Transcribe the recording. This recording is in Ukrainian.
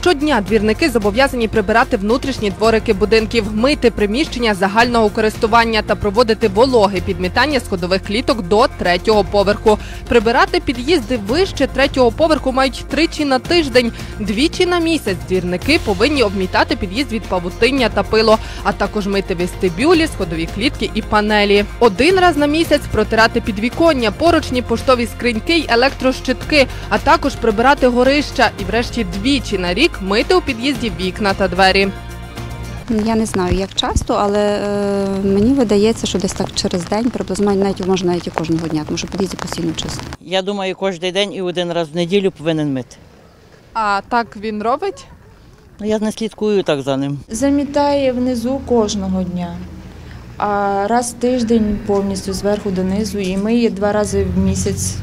Щодня двірники зобов'язані прибирати внутрішні дворики будинків, мити приміщення загального користування та проводити вологе підмітання сходових кліток до третього поверху. Прибирати під'їзди вище третього поверху мають тричі на тиждень. Двічі на місяць двірники повинні обмітати під'їзд від павутиння та пилу, а також мити вестибюлі, сходові клітки і панелі. Один раз на місяць протирати підвіконня, поручні, поштові скриньки й електрощитки, а також прибирати горища і, врешті, двічі на рік мити у під'їзді вікна та двері. Я не знаю, як часто, але е, мені видається, що десь так через день, приблизно навіть може навіть і кожного дня, тому що під'їзді постійно чисто. Я думаю, кожен день і один раз в неділю повинен мити. А так він робить? Ну, Я не слідкую так за ним. Замітає внизу кожного дня, а раз в тиждень повністю зверху донизу і миє два рази в місяць